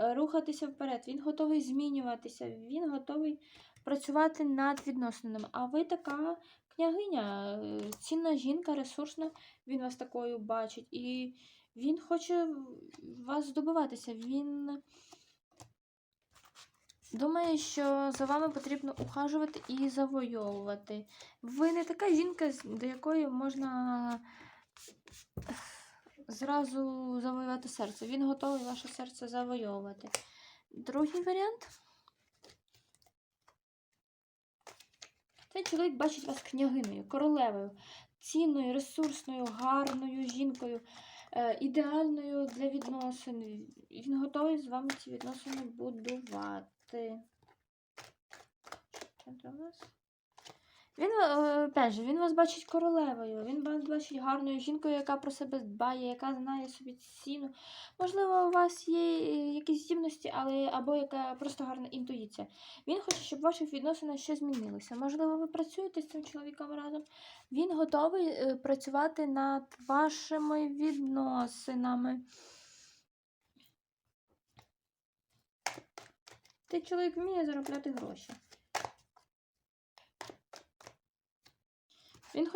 е, рухатися вперед, він готовий змінюватися, він готовий працювати над відносинами. А ви така княгиня, е, цінна жінка, ресурсна, він вас такою бачить. І він хоче вас здобуватися. Він думає, що за вами потрібно ухажувати і завойовувати. Ви не така жінка, до якої можна зразу завоювати серце. Він готовий ваше серце завойовувати. Другий варіант. Цей чоловік бачить вас княгиною, королевою, цінною, ресурсною, гарною жінкою, е, ідеальною для відносин. Він готовий з вами ці відносини будувати. Що це у нас? Він, е, же, він вас бачить королевою, він вас бачить гарною жінкою, яка про себе дбає, яка знає собі ціну. Можливо, у вас є е, якісь здібності, але або яка просто гарна інтуїція. Він хоче, щоб в ваших відносинах щось змінилося. Можливо, ви працюєте з цим чоловіком разом. Він готовий е, працювати над вашими відносинами. Цей чоловік вміє заробляти гроші. Він хоче